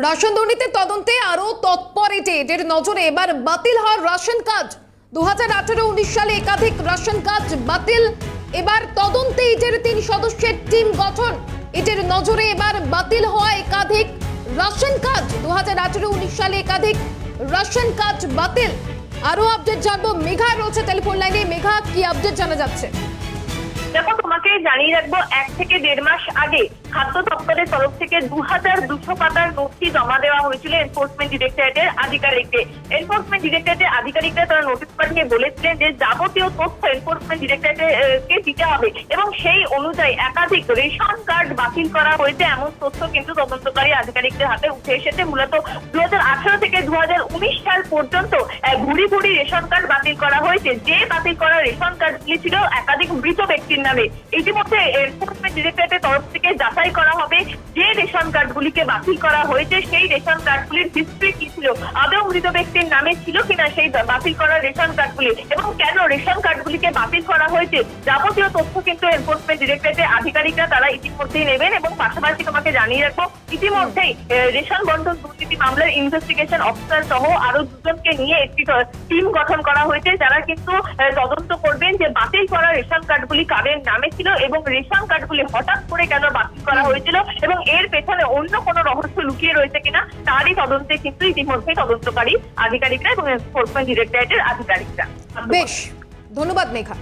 Ration দুর্নীতির তদন্তে আরও তৎপর এটে এদের নজরে এবার বাতিল হওয়ার রাশন কার্ড দু হাজার আঠেরো উনিশ সালে একাধিক রাশন কার্ড বাতিল। এবার তদন্তে ইটের তিন সদস্যের টিম গঠন এদের নজরে এবার বাতিল হওয়া একাধিক রাশন কার্ড দু হাজার আঠেরো উনিশ সালে একাধিক রাশন কার্ড বাতিল। আরও আপডেট জানব। মেঘা রয়েছে টেলিফোন লাইনে। মেঘা, কি আপডেট জানা যাচ্ছে? দেখো, তোমাকে জানিয়ে রাখব, এক থেকে দেড় মাস আগে খাদ্য দপ্তরের তরফ থেকে দু হাজার দুশো পাতার নথি জমা দেওয়া হয়েছিল এনফোর্সমেন্ট ডিরেক্টরেটের আধিকারিকদের এনফোর্সমেন্ট ডিরেক্টরেটের আধিকারিকরা তারা নোটিশ পাঠিয়ে বলেছিলেন যে যাবতীয় তথ্য এনফোর্সমেন্ট ডিরেক্টরেটকে দিতে হবে এবং সেই অনুযায়ী একাধিক রেশন কার্ড বাতিল করা হয়েছে। এমন তথ্য কিন্তু তদন্তকারী আধিকারিকদের হাতে উঠে এসেছে। মূলত দু হাজার আঠারো থেকে দু হাজার উনিশ সাল পর্যন্ত ঘুরি ভুরি রেশন কার্ড বাতিল করা হয়েছে। যে বাতিল করা রেশন কার্ডগুলি ছিল একাধিক মৃত ব্যক্তির নামে। ইতিমধ্যে এনফোর্সমেন্ট ডিরেক্টরেটের তরফ থেকে যাচাই করা হবে যে রেশন কার্ডগুলিকে বাতিল করা হয়েছে, সেই রেশন কার্ডগুলির হিস্ট্রি কি ছিল, আদৌ মৃত ব্যক্তির নামে ছিল কিনা সেই বাতিল করা রেশন কার্ডগুলি এবং কেন রেশন কার্ডগুলিকে বাতিল করা হয়েছে যাবতীয় তথ্য কিন্তু এনফোর্সমেন্ট ডিরেক্টরেটের আধিকারিকরা তারা ইতিমধ্যেই নেবেন এবং পাশাপাশি তোমাকে জানিয়ে রাখব, ইতিমধ্যেই রেশন বন্টন দুর্নীতি মামলার ইনভেস্টিগেশন অফিসার সহ আরও দুজনকে নিয়ে একটি টিম গঠন করা হয়েছে যারা কিন্তু তদন্ত করবেন যে বাতিল করা রেশন কার্ডগুলি কাদের নামে ছিল এবং রেশন কার্ডগুলি হঠাৎ করে কেন বাতিল করা হয়েছিল এবং এর পেছনে অন্য কোনো লুকিয়ে রয়েছে কিনা, তারই তদন্তে কিন্তু ইতিমধ্যেই তদন্তকারী আধিকারিকরা এবং এনফোর্সমেন্ট ডিরেক্টরেটের আধিকারিকরা। বেশ, ধন্যবাদ মেঘা।